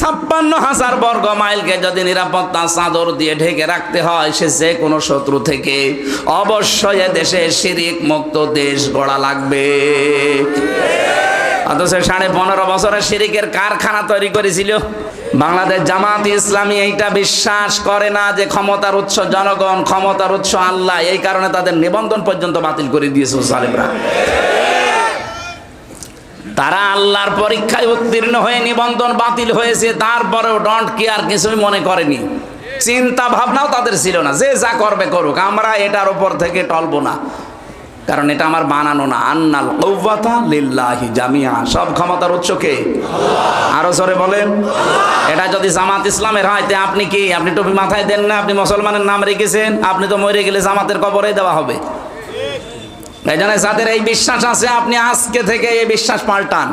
ছাপ্পান্ন হাজার বর্গ মাইলকে যদি নিরাপত্তা চাদর দিয়ে ঢেকে রাখতে হয়, সে যে কোনো শত্রু থেকে অবশ্যই দেশে শিরিক মুক্ত দেশ গড়া লাগবে। অথচ সাড়ে পনেরো বছরের শিরিকের কারখানা তৈরি করেছিল। বাংলাদেশ জামাত ইসলামী এইটা বিশ্বাস করে না যে ক্ষমতার উৎস জনগণ, ক্ষমতার উৎস আল্লাহ। এই কারণে তাদের নিবন্ধন পর্যন্ত বাতিল করে দিয়েছে সালেমরা তারা আল্লাহর পরীক্ষায় উত্তীর্ণ হয়ে নিবন্ধন বাতিল হয়েছে তারপরেও ডন্ট কেয়ার কিছুই মনে করেনি। চিন্তা ভাবনাও তাদের ছিল না যে যা করবে করুক আমরা এটার উপর থেকে টলবো না। কারণ এটা আমার বানানো না। আন্নাল কৌবাতা লিল্লাহি জামিয়া সব ক্ষমতার উৎস কে? আরও জোরে বলেন। এটা যদি জামাত ইসলামের হয় তে আপনি কি আপনি টুপি মাথায় দেন না আপনি মুসলমানের নাম রেখেছেন আপনি তো মরে গেলে জামাতের কবরে দেওয়া হবে। এই জন্য যাদের এই বিশ্বাস আছে, আপনি আজকে থেকে এই বিশ্বাস পাল্টান।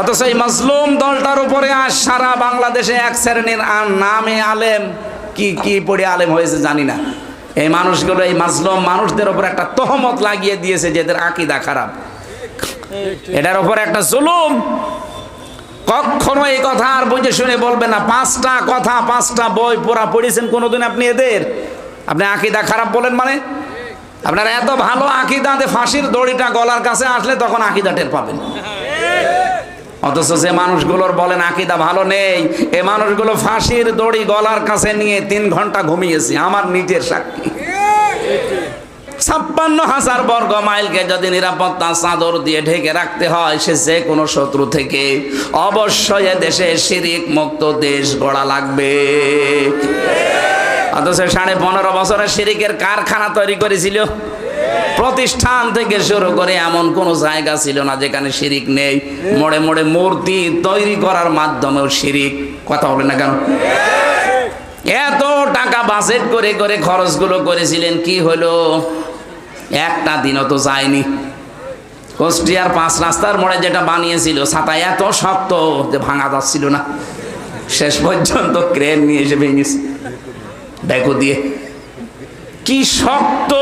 অথচ এই মজলুম দলটার উপরে আজ সারা বাংলাদেশে এক শ্রেণির নামে আলেম, কি কি পড়ে আলেম হয়েছে জানি না। এই মানুষগুলো, এই মাজলুম মানুষদের উপর একটা তহমত লাগিয়ে দিয়েছে যে এদের আকিদা খারাপ। এটার উপর একটা জুলুম। কখনো এই কথা আর বুঝে শুনে বলবেন না। পাঁচটা কথা, পাঁচটা বই পড়া পড়েছেন কোনোদিন আপনি এদের? আপনি আকিদা খারাপ বলেন মানে? আপনার এত ভালো আকিদা যে ফাঁসির দড়িটা গলার কাছে আসলে তখন আকিদা টের পাবেন। অথচ যে মানুষগুলোর বলেন, আকিদা ভালো নেই। এ মানুষগুলো ফাঁসির দড়ি গলার কাছে নিয়ে তিন ঘণ্টা ঘুমিয়েছে। আমার নিজের সাক্ষী। ছাপ্পান্ন হাজার বর্গ মাইলকে যদি নিরাপত্তা চাদর দিয়ে ঢেকে রাখতে হয়, সে যে কোনো শত্রু থেকে অবশ্যই দেশে শিরিক মুক্ত দেশ গড়া লাগবে। অথচ সাড়ে পনেরো বছরের শিরিকের কারখানা তৈরি করেছিল। প্রতিষ্ঠান থেকে শুরু করে এমন কোনো জায়গা ছিল না যেখানে শিরিক নেই। মোড়ে মোড়ে মূর্তি তৈরি করার মাধ্যমেও শিরিক কথা বলে না কেন? এত টাকা বাজেট করে করে খরচগুলো করেছিলেন, কি হলো? একটা দিনও তো যায়নি। কুষ্টিয়ার পাঁচ রাস্তার মোড়ে যেটা বানিয়েছিল, ছাতা এত শক্ত যে ভাঙা যাচ্ছিল না। শেষ পর্যন্ত ক্রেন নিয়ে এসে ভেঙেছে। ব্যাগো দিয়ে। কি শক্ত।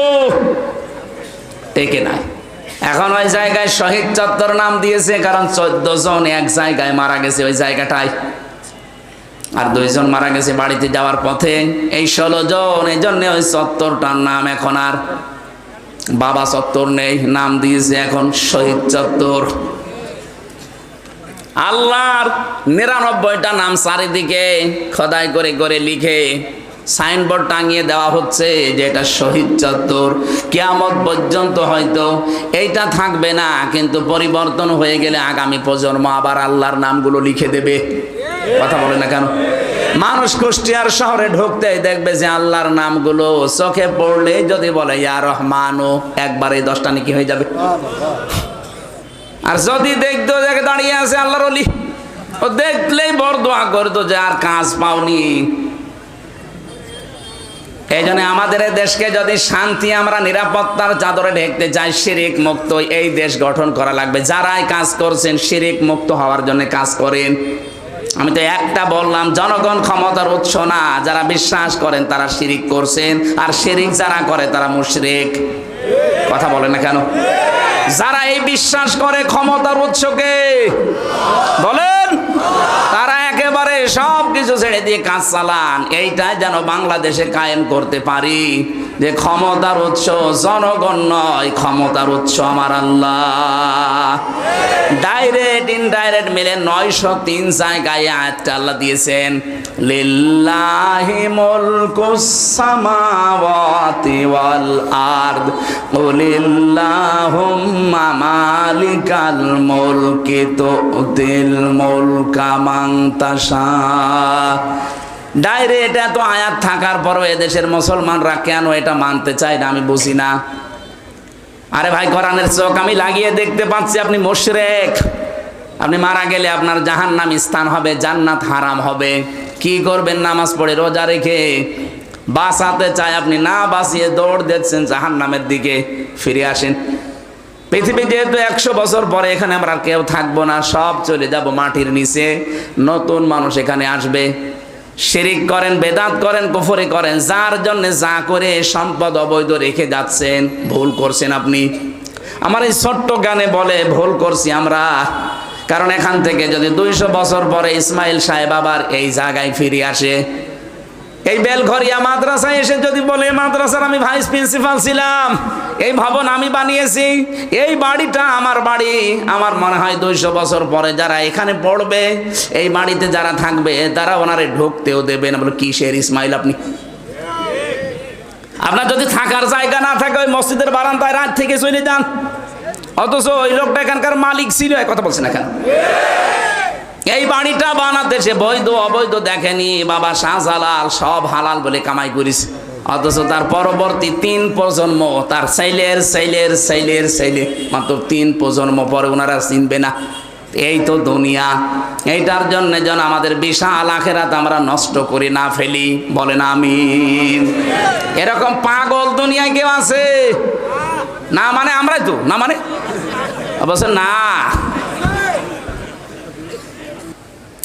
টেকে নাই। এখন ওই জায়গায় শহীদ চত্বর নাম দিয়েছে, কারণ চোদ্দ জন এক জায়গায় মারা গেছে ওই জায়গাটায়। আর দুইজন মারা গেছে বাড়িতে যাওয়ার পথে। এই ষোলো জন, এই জন্য ওই চত্বরটার নাম এখন আর বাবা চত্বর নেই, নাম দিয়েছে এখন শহীদ চত্বর। আল্লাহর নিরানব্বইটা নাম চারিদিকে খোদাই করে করে লিখে সাইনবোর্ড টাঙিয়ে দেওয়া হচ্ছে যে এটা শহীদ চত্বর। কেয়ামত পর্যন্ত হয়তো এইটা থাকবে না, কিন্তু পরিবর্তন হয়ে গেলে আগামী প্রজন্ম আবার আল্লাহর নামগুলো লিখে দেবে। কথা বলে না কেন? মানুষ কুষ্টিয়ার শহরে ঢুকতেই দেখবে যে আল্লাহর নামগুলো চোখে পড়লে যদি বলে, ইয়া রহমানও একবারে দশটা নাকি হয়ে যাবে। আর যদি দেখতো দাঁড়িয়ে আছে আল্লাহর অলি ও দেখলেই বড় দোয়া করতো যে আর কাজ পাওনি। এই জন্য আমাদের দেশকে যদি শান্তি, আমরা নিরাপত্তার চাদরে ঢেকতে চাই, শিরিক মুক্ত এই দেশ গঠন করা লাগবে। যারাই কাজ করছেন, শিরিক মুক্ত হওয়ার জন্য কাজ করেন। আমি তো একটা বললাম, জনগণ ক্ষমতার উৎস না। যারা বিশ্বাস করেন, তারা শিরিক করছেন। আর শিরিক যারা করে, তারা মুশরিক। কথা বলে না কেন? যারা এই বিশ্বাস করে ক্ষমতার উৎসকে, বলেন, তারা সব কিছু ছেড়ে দিয়ে কাজ চালান। এইটাই যেন বাংলাদেশে কায়েম করতে পারি। যে ক্ষমতার উৎস জনগণ নয়, ক্ষমতার উৎস আমার আল্লাহ। ডাইরেক্ট ইনডাইরেক্ট মিলে নয়শো তিন জায়গায় আয়াতটা আল্লাহ দিয়েছেন। লিল্লাহি মুলকুস সামাওয়াতি ওয়াল আরদ কুলিল্লাহুম্মা মালিকাল মুলকি তুতিল মুলকা মান তাশা। ডাইরেক্ট তো আয়াত থাকার পরও এদেশের মুসলমানরা কেন এটা মানতে চায় না আমি বুঝি না। আরে ভাই, কোরআনের চোখ আমি লাগিয়ে দেখতে পাচ্ছি, আপনি মোশরেক। আপনি মারা গেলে আপনার জাহান্নাম স্থান হবে, জান্নাত হারাম হবে। কি করবেন নামাজ পড়ে, রোজা রেখে? বাঁচাতে চায় আপনি না বাঁচিয়ে দৌড় দিচ্ছেন জাহান্নামের দিকে। ফিরে আসেন। পৃথিবী যেহেতু একশো বছর পরে এখানে আমরা কেউ থাকব না, সব চলে যাব মাটির নিচে। নতুন মানুষ এখানে আসবে। শিরিক করেন, বেদাত করেন, কুফরি করেন, যার জন্য যা করে সম্পদ অবৈধ রেখে যাচ্ছেন, ভুল করছেন আপনি। আমার এই ছোট্ট গানে বলে, ভুল করছি আমরা। কারণ এখান থেকে যদি দুইশো বছর পরে ইসমাইল সাহেব আবার এই জায়গায় ফিরে আসে এই বেলঘরিয়া মাদ্রাসায় এসে যদি বলে, মাদ্রাসার আমি ভাইস প্রিন্সিপাল ছিলাম, এই ভবন আমি বানিয়েছি, এই বাড়িটা আমার বাড়ি। আমার মনে হয় দুইশো বছর পরে যারা এখানে পড়বে, এই বাড়িতে যারা থাকবে, তারা ওনারে ঢুকতেও দেবে না। বলে, কিসের ইসমাইল আপনি? আপনার যদি থাকার জায়গা না থাকে, ওই মসজিদের বারান্দায় রাত থেকে চলে যান। অথচ ওই লোকটা এখানকার মালিক ছিল কথা বলছেন এখানে এই বাড়িটা বানাতে সে বৈধ, অবৈধ দেখেনি। বাবা শাহজালাল সব হালাল বলে কামাই করিস অথচ তার পরবর্তী তিন প্রজন্ম, তার সাইলের সাইলের সাইলের সাইলে মাত্র তিন প্রজন্ম পরে ওনারা চিনবে না। এই তো দুনিয়া। এইটার জন্য যেন আমাদের বিশাল আখেরাত আমরা নষ্ট করে না ফেলি। বলেন আমি এরকম পাগল দুনিয়ায় কেউ আছে? না মানে আমরাই তো, না মানে? অবশ্য না।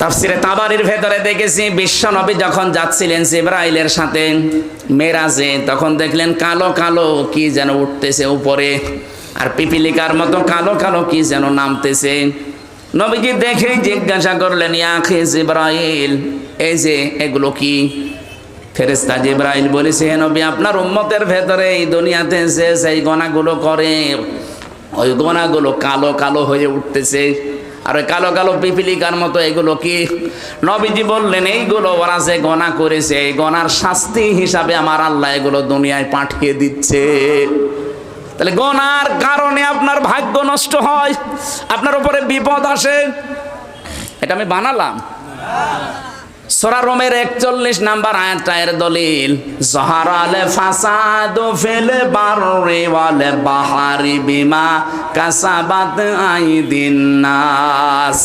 তাফসিরে তাবারির ভেতরে দেখেছি, বিশ্ব নবী যখন যাচ্ছিলেন জিব্রাইলের সাথে মেরাজে, তখন দেখলেন কালো কালো কি যেন উঠতেছে উপরে, আর পিপিলিকার মতো কালো কালো কি যেন নামতেছে। নবীজি দেখে জিজ্ঞাসা করলেন ইয়াখে জিব্রাইল, এই যে এগুলো কি? ফেরেস্তা জিব্রাইল বলেছে নবী, আপনার উম্মতের ভেতরে এই দুনিয়াতে যে সেই গণাগুলো করে, ওই গোনাগুলো কালো কালো হয়ে উঠতেছে। আর কালো কালো পিপিলিকার মতো এগুলো কি? নবীজি বললেন, এইগুলো ওরা যে গণা করেছে, এই গণার শাস্তি হিসাবে আমার আল্লাহ এগুলো দুনিয়ায় পাঠিয়ে দিচ্ছে। তাহলে গনার কারণে আপনার ভাগ্য নষ্ট হয়, আপনার উপরে বিপদ আসে। এটা আমি বানালাম। সোরা রোমের একচল্লিশ নাম্বার আয়াতটা এর দলিল জহারালে ফাসাদু ফিল বাররি ওয়াল বাহারি বিমা কাসাবাত আইদিন নাস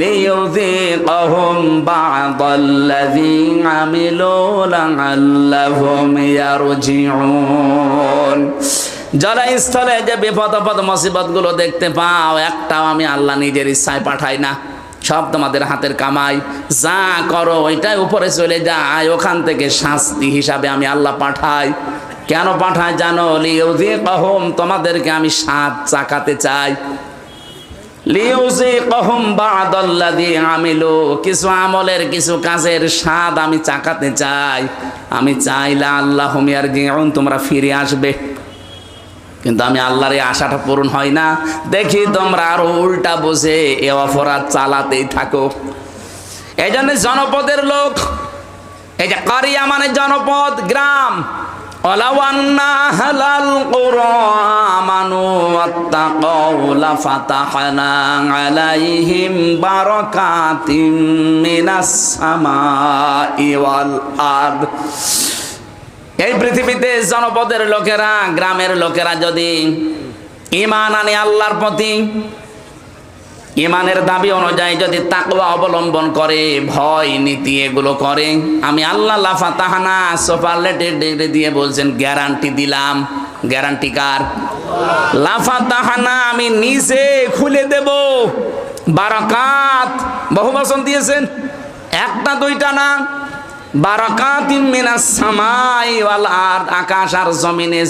লিয়ুযিকাহুম বা'দাল্লাযী আমিলু লা'আল্লাহুম ইয়ারজিউন। জলস্থলে যে বিপদ আপদ মুসিবতগুলো দেখতে পাও, একটাও আমি আল্লাহ নিজের ইচ্ছায় পাঠাই না। সব তোমাদের হাতের কামাই। যা করো, ওইটাই উপরে চলে যায়। ওখান থেকে শাস্তি হিসাবে আমি আল্লাহ পাঠাই। কেন পাঠাই জানো? লিউজি কহম তোমাদেরকে আমি সাত চাকাতে চাই। লিউজি কহম বাদাল্লাদি আমিলু, কিছু আমলের, কিছু কাজের স্বাদ আমি চাকাতে চাই। আমি চাইলা আল্লাহ হুমিয়ার জিউন তোমরা ফিরে আসবে। কিন্তু আমি আল্লাহর এই আশাটা পূরণ হয় না। দেখি তোমরা আরও উল্টা বসে এ অপরাধ চালাতেই থাকো। এই জন্য জনপদের লোক, এই যে কারিয়া মানে জনপদ, গ্রাম। অলাওয়ান্না আমানু মিনাস সামাই ওয়াল আরদ। এই পৃথিবীতে জনপদের লোকেরা, গ্রামের লোকেরা যদি ইমান আনে আল্লাহর প্রতি ইমানের দাবি অনুযায়ী যদি তাকওয়া অবলম্বন করে, ভয় নীতি এগুলো করে, আমি আল্লাহ লাফা তাহানা সুপারলেটেড ডিগ্রি দিয়ে বলছেন, গ্যারান্টি দিলাম। গ্যারান্টি কার? লাফা তাহানা আমি নিজে খুলে দেব। বারাকাত। বহু বচন দিয়েছেন। একটা, দুইটা না? আকাশ আর জমিনে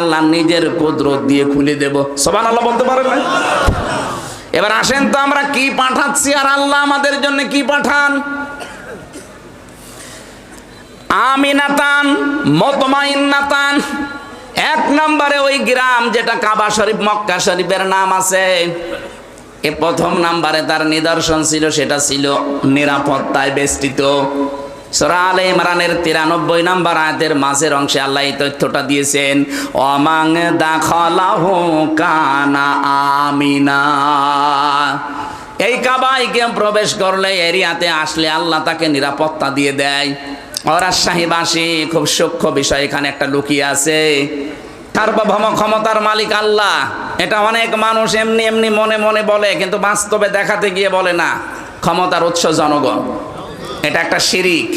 আল্লাহ নিজের কুদরত দিয়ে খুলে দেব। সুবহানাল্লাহ বলতে পারেন এবার আসেন তো আমরা কি পাঠাচ্ছি আর আল্লাহ আমাদের জন্য কি পাঠান? আমিনাতান, মতমাইন্নাতান, এক নম্বরে ওই গ্রাম যেটা কাবা শরীফ, মক্কা শরীফের নাম আছে। এ প্রথম নাম্বারে তার নিদর্শন ছিল, সেটা ছিল নিরাপত্তায় বেষ্টিত। তিরানব্বই মাঝের অংশে আল্লাহ এই তথ্যটা দিয়েছেন অমাং আমিনা। এই প্রবেশ করলে এরিয়াতে আসলে আল্লাহ তাকে নিরাপত্তা দিয়ে দেয়। অরাজশাহীবাসী খুব সূক্ষ্ম বিষয় এখানে একটা লুকিয়ে আছে। সার্বভৌম ক্ষমতার মালিক আল্লাহ। এটা অনেক মানুষ এমনি এমনি মনে মনে বলে, কিন্তু বাস্তবে দেখাতে গিয়ে বলে না, ক্ষমতার উৎস জনগণ। এটা একটা শিরিক।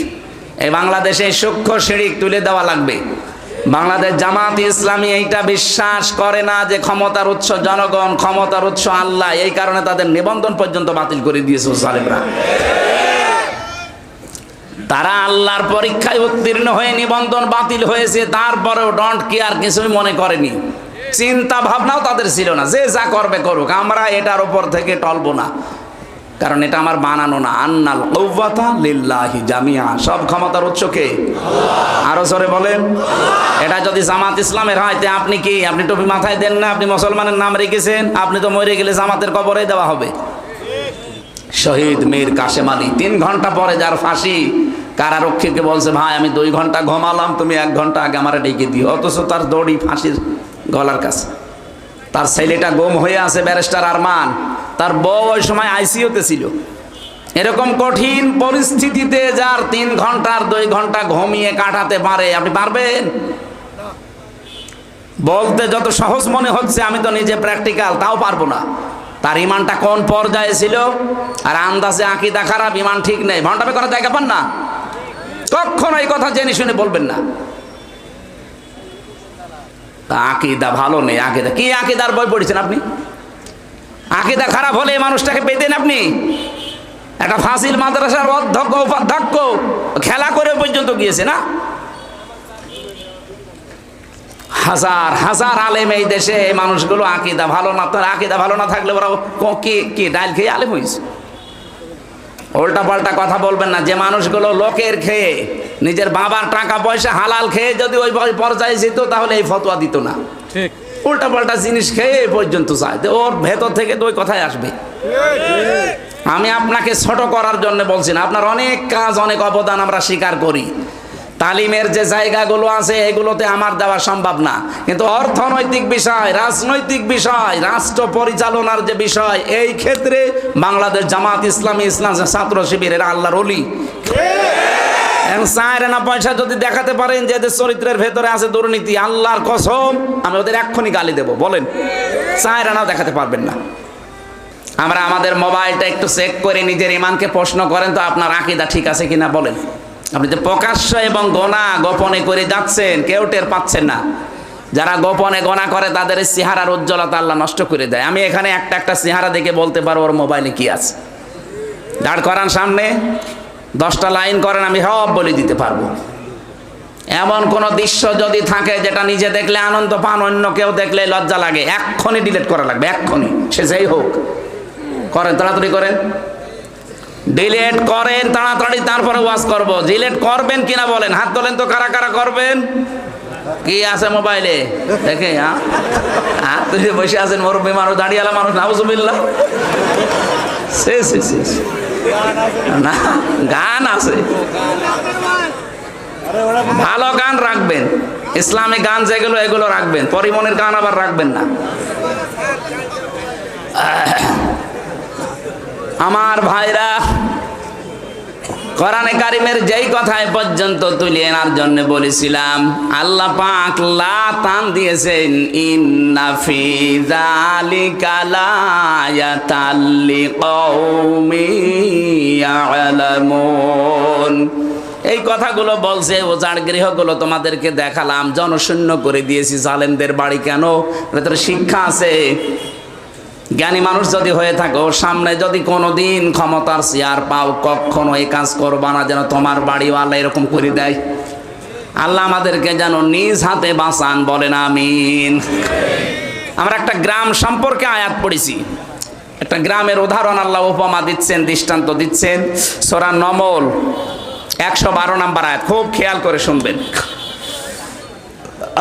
এই বাংলাদেশে সূক্ষ্ম শিরিক তুলে দেওয়া লাগবে। বাংলাদেশ জামাত ইসলামী এইটা বিশ্বাস করে না যে ক্ষমতার উৎস জনগণ, ক্ষমতার উৎস আল্লাহ, এই কারণে তাদের নিবন্ধন পর্যন্ত বাতিল করে দিয়েছে সালেমরা তারা আল্লাহর পরীক্ষায় উত্তীর্ণ হয়ে নিবন্ধন বাতিল হয়েছে, তারপরেও ডন্ট কেয়ার কিছুই মনে করেনি। চিন্তা ভাবনাও তাদের ছিল না। যে যা করবে করুক আমরা এটার উপর থেকে টলবো না। কারণ এটা আমার বানানো না। আন্নাল কৌবাতা লিল্লাহি জামিয়া সব ক্ষমতার উৎস কে? আরও জোরে বলেন। এটা যদি জামাত ইসলামের হয় তে আপনি কি? আপনি টুপি মাথায় দেন না? আপনি মুসলমানের নাম রেখেছেন? আপনি তো মরে গেলে জামাতের কবরে দেওয়া হবে। শহীদ মীর কাশেম আলী। তিন ঘণ্টা পরে যার ফাঁসি কারারক্ষীকে বলছে ভাই আমি দুই ঘণ্টা ঘুমালাম তুমি এক ঘণ্টা আগে আমার ডেকে দিও। অথচ তার দড়ি ফাঁসির গলার কাছে। তার ছেলেটা গম হয়ে আছে ব্যারিস্টার আরমান। তার বউ ওই সময় আইসিইউতে ছিল। এরকম কঠিন পরিস্থিতিতে যার তিন ঘণ্টার দুই ঘণ্টা ঘুমিয়ে কাটাতে পারে, আপনি পারবেন? বলতে যত সহজ মনে হচ্ছে, আমি তো নিজে প্র্যাকটিক্যাল তাও পারব না। তার ইমানটা কোন পর্যায়ে ছিল? আর আন্দাজে আঁকিদা খারাপ, ইমান ঠিক নেই। ভণ্ডামে করার জায়গা পান না? কখনো এই কথা জেনে শুনে বলবেন না। তা আকিদা ভালো নেই, আকিদা। কি আকিদার বই পড়েছেন আপনি? আকিদা খারাপ হলে মানুষটাকে পেতেন আপনি? একটা ফাঁসিল মাদ্রাসার অধ্যক্ষ, উপাধ্যক্ষ খেলা করে পর্যন্ত গিয়েছে না? হাজার হাজার আলেম এই দেশে, এই মানুষগুলো আকিদা ভালো না, তার আকিদা ভালো না থাকলে ওরা ক- কি ডাইল খেয়ে আলেম হয়েছে উল্টা পাল্টা কথা বলবেন না, যে মানুষগুলো লোকের খেয়ে নিজের বাবার টাকা পয়সা হালাল খেয়ে যদি ওই পর্যায়ে যেত তাহলে এই ফতোয়া দিত না। ঠিক। উল্টা পাল্টা জিনিস খেয়ে এই পর্যন্ত চায় তো ওর ভেতর থেকে তো ওই কথাই আসবে। আমি আপনাকে ছোট করার জন্য বলছি না আপনার অনেক কাজ অনেক অবদান আমরা স্বীকার করি। তালিমের যে জায়গাগুলো আছে এগুলোতে আমার দেওয়া সম্ভব না। কিন্তু অর্থনৈতিক বিষয় রাজনৈতিক বিষয় রাষ্ট্র পরিচালনার যে বিষয় এই ক্ষেত্রে বাংলাদেশ জামাত ইসলামী ইসলাম ছাত্র শিবিরের আল্লাহর অলি এখন চায়ের পয়সা যদি দেখাতে পারেন যে এদের চরিত্রের ভেতরে আছে দুর্নীতি, আল্লাহর কসম আমি ওদের এক্ষুনি গালি দেব, বলেন। চায়ের আনাও দেখাতে পারবেন না। আমরা আমাদের মোবাইলটা একটু চেক করে নিজের ইমানকে প্রশ্ন করেন, তো আপনার আকিদা ঠিক আছে কিনা বলেন। আপনি যে প্রকাশ্য এবং গোনা গোপনে করে যাচ্ছেন, কেউ টের পাচ্ছেন না। যারা গোপনে গোনা করে, তাদের চেহারার উজ্জ্বলতা আল্লাহ নষ্ট করে দেয়। আমি এখানে একটা একটা চেহারা দেখে বলতে পারব ওর মোবাইলে কি আছে। দাঁড় করান সামনে। দশটা লাইন করেন, আমি সব বলে দিতে পারব। এমন কোন দৃশ্য যদি থাকে যেটা নিজে দেখলে আনন্দ পান, অন্য কেউ দেখলে লজ্জা লাগে, এক্ষুনি ডিলিট করা লাগবে, এক্ষুনি, সে যেই হোক। করেন, তাড়াতাড়ি করেন। ডিলেট করেন, তাড়াতাড়ি, তারপরে ওয়াজ করব। ডিলেট করবেন কিনা বলেন? হাত তোলেন তো, কারা কারা করবেন? কি আছে মোবাইলে? দেখে তুই বসে আছেন মুরব্বী মানুষ, দাঁড়িয়ালা মানুষ, নাউজুবিল্লাহ। সে সে সে সে। গান আছে। ভালো গান রাখবেন। ইসলামিক গান যেগুলো, এগুলো রাখবেন। পরিমনের গান আবার রাখবেন না। আমার ভাইরা কোরআনে কারিমের যেই কথায় পর্যন্ত তুলে আনার জন্য বলেছিলাম, আল্লাহ পাক লা তান দিয়েছেন, ইন্না ফি যালিকা লায়াতাল লিকাউমি ইয়ালামুন। এই কথাগুলো বলছে, ওজার গৃহগুলো তোমাদেরকে দেখালাম, জনশূন্য করে দিয়েছি। জালেমদের বাড়ি কেন? ভেতরে শিক্ষা আছে। জ্ঞানী মানুষ যদি হয়ে থাকো, সামনে যদি কোনোদিন ক্ষমতার চেয়ার পাও, কখনো এই কাজ করবা না যেন তোমার বাড়িওয়ালা এরকম করে দেয়। আল্লাহ আমাদেরকে যেন নিজ হাতে বাঁচান, বলেন আমিন। আমরা একটা গ্রাম সম্পর্কে আয়াত পড়েছি। একটা গ্রামের উদাহরণ আল্লাহ উপমা দিচ্ছেন, দৃষ্টান্ত দিচ্ছেন। সোরা নমল, একশো বারো নাম্বার আয়াত, খুব খেয়াল করে শুনবেন।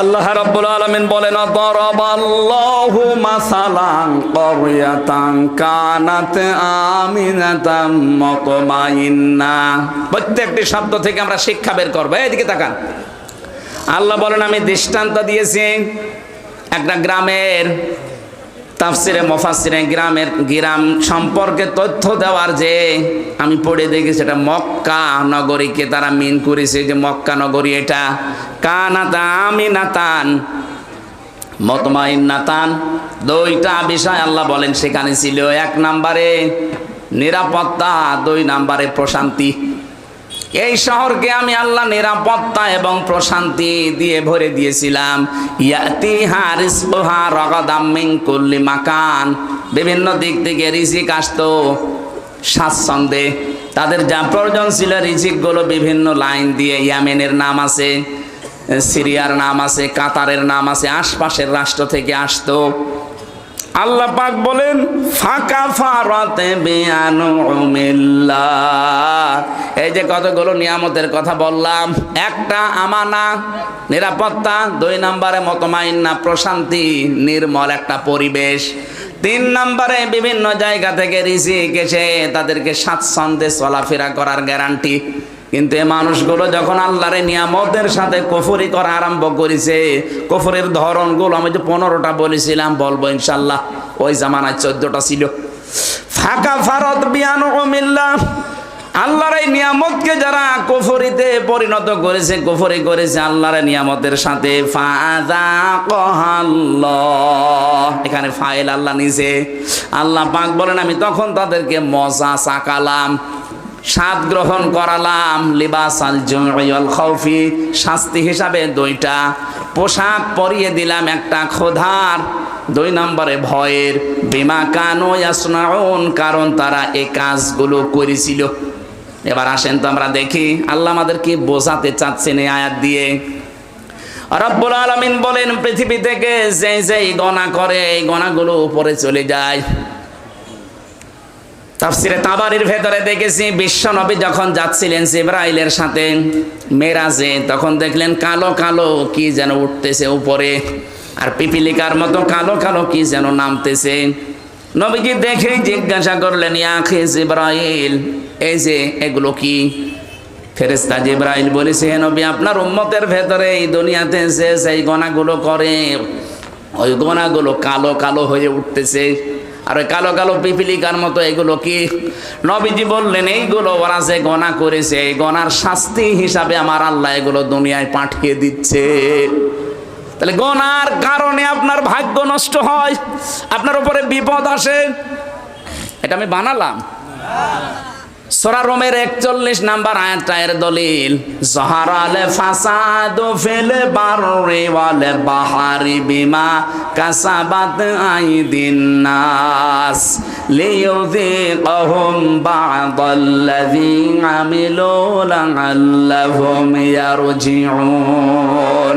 আল্লাহ রাব্বুল আলামিন বলেন দরাবাল্লাহু মাসালান ক্বরিয়াতান কানাত আমিনাতাম মুতমাইন্না। প্রত্যেকটি শব্দ থেকে আমরা শিক্ষা বের করব। এইদিকে তাকান। আল্লাহ বলেন, আমি দৃষ্টান্ত দিয়েছি একটা গ্রামের তাফসিরে মফাসিরে গ্রামের গ্রাম সম্পর্কে তথ্য দেওয়ার যে আমি পড়ে দেখি সেটা মক্কা নগরীকে তারা মিন করেছে যে মক্কা নগরী এটা। কানাতা আমিনাতান মতমাইন নাতান দুইটা বিষয় আল্লাহ বলেন সেখানে ছিল। এক নাম্বারে নিরাপত্তা, দুই নাম্বারে প্রশান্তি। এই শহরকে আমি আল্লাহ নিরাপত্তা এবং প্রশান্তি দিয়ে ভরে দিয়েছিলাম। ইয়াতিহা রিজকুহা রগাদাম মিন কুল্লি মাকান। বিভিন্ন দিক থেকে রিজিক আসতো স্বাচ্ছন্দ্যে। তাদের যা প্রয়োজন ছিল রিজিকগুলো বিভিন্ন লাইন দিয়ে ইয়ামেনের নাম আছে, সিরিয়ার নাম আছে, কাতারের নাম আছে, আশপাশের রাষ্ট্র থেকে আসতো। আল্লাহ পাক বলেন, ফাঁকা ফারাতে এই যে কতগুলো নিয়ামতের কথা বললাম, একটা আমানা, নিরাপত্তা, দুই নম্বরে মতমাইন্না, প্রশান্তি, নির্মল একটা পরিবেশ। তিন নম্বরে বিভিন্ন জায়গা থেকে রিজিক এসে তাদেরকে স্বাচ্ছন্দ্যে চলাফেরা করার গ্যারান্টি। কিন্তু এই মানুষগুলো যখন আল্লাহরে নিয়ামতের সাথে কফরি করা আরম্ভ করেছে, কফরের ধরনগুলো আমি যে পনেরোটা বলেছিলাম, বলব ইনশাল্লাহ ওই জামানায় চোদ্দটা ছিল। ফাঁকা ফারত বিয়ানো মিল্লা আল্লাহর এই নিয়ামতকে যারা কফরিতে পরিণত করেছে, কফরি করেছে আল্লাহর নিয়ামতের সাথে। এখানে ফাইল আল্লাহ নিছে। আল্লাহ পাক বলেন, আমি তখন তাদেরকে মজা চাকালাম স্বাদ গ্রহণ করালাম লিবাস আল জুল খৌফি শাস্তি হিসাবে দুইটা। পোশাক পরিয়ে দিলাম একটা খোধার দুই নম্বরে ভয়ের। বিমা কানো ইয়াসনাউন, কারণ তারা এই কাজগুলো করেছিল। এবার আসেন তো আমরা দেখি, আল্লাহ আমাদেরকে বোঝাতে চাচ্ছেন এই আয়াত দিয়ে। রব্বুল আলমিন বলেন, পৃথিবী থেকে যে যেই গণা করে, এই গণাগুলো উপরে চলে যায়। তাফসিরে তাবারির ভেতরে দেখেছি বিশ্ব নবী যখন যাচ্ছিলেন জিব্রাইলের সাথে মেরাজে, তখন দেখলেন কালো কালো কি যেন উঠতেছে উপরে, আর পিপিলিকার মতো কালো কালো কি যেন নামতেছে। নবীজি দেখে জিজ্ঞাসা করলেন ইয়াখে জিব্রাইল, এই যে এগুলো কি? ফেরেস্তা জিব্রাইল বলেছে নবী, আপনার উম্মতের ভেতরে এই দুনিয়াতে যে সেই গণাগুলো করে, ওই গণাগুলো কালো কালো হয়ে উঠতেছে। আর ওই কালো কালো পিপিলিকার মতো এগুলো কি? নবীজি বললেন, এইগুলো ওরা যে গণা করেছে, এই গণার শাস্তি হিসাবে আমার আল্লাহ এগুলো দুনিয়ায় পাঠিয়ে দিচ্ছে। তাহলে গণার কারণে আপনার ভাগ্য নষ্ট হয়, আপনার উপরে বিপদ আসে। এটা আমি বানালাম। সোরা রোমের একচল্লিশ নাম্বার আয়াতটা এর দলিল জহারালে ফাসাদ ফেলে বারে ওয়ালে বাহারি বিমা কাসাবাত আইদিন নাস লিয়ুযিকাহুম বা'দাল্লাযী আমিলু লা'আল্লাহুম ইয়ারজিউন।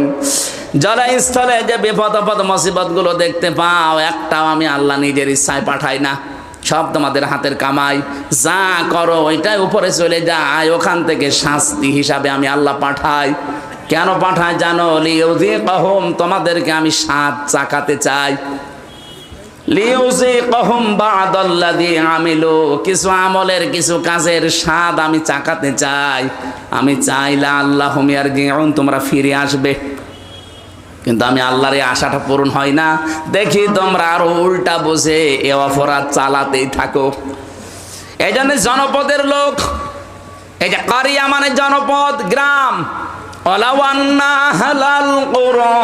জলস্থলে যে বিপদ আপদ মুসিবতগুলো দেখতে পাও, একটাও আমি আল্লাহ নিজের ইচ্ছায় পাঠাই না। সব তোমাদের হাতের কামাই। যা করো, ওইটাই উপরে চলে যায়। ওখান থেকে শাস্তি হিসাবে আমি আল্লাহ পাঠাই। কেন পাঠাই জানো? লিউজি কহম তোমাদেরকে আমি সাত চাকাতে চাই। লিউজি কহম বাদাল্লাদি আমিলু, কিছু আমলের, কিছু কাজের স্বাদ আমি চাকাতে চাই। আমি চাইলা আল্লাহ হুমিয়ার জিউন তোমরা ফিরে আসবে। কিন্তু আমি আল্লাহর এই আশাটা পূরণ হয় না দেখি তোমরা আরো উল্টা বসে এ অপরাধ চালাতেই থাকো এই জন্য জনপদের লোক এই যে কারিয়া মানে জনপদ গ্রাম ولو أن أهل القرى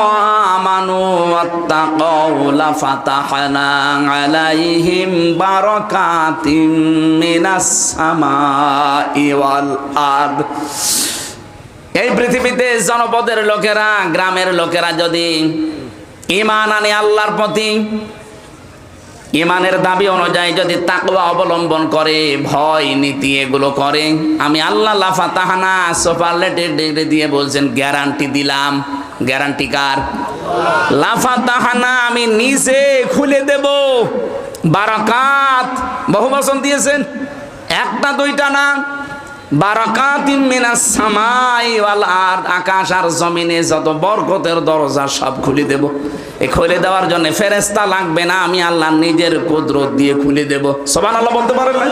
آمنوا واتقوا لفتحنا عليهم بركات من السماء والأرض এই পৃথিবীতে জনপদের লোকেরা, গ্রামের লোকেরা যদি ইমান আনে আল্লাহর প্রতি ইমানের দাবি অনুযায়ী যদি তাকওয়া অবলম্বন করে, ভয়, নীতি এগুলো করে, আমি আল্লাহ লাফা তাহানা সুপারলেটেড ডিগ্রি দিয়ে বলছেন, গ্যারান্টি দিলাম। গ্যারান্টি কার? লাফা তাহানা আমি নিজে খুলে দেব। বারাকাত। বহু বচন দিয়েছেন। একটা, দুইটা না? বারাকাতিম আকাশ আর জমিনে যত বরকতের দরজা সব খুলে দেব। এ খুলে দেওয়ার লাগবে না, আমি আল্লাহ নিজের কুদরত দিয়ে খুলে দেব। সুবহানাল্লাহ বলতে পারেন না?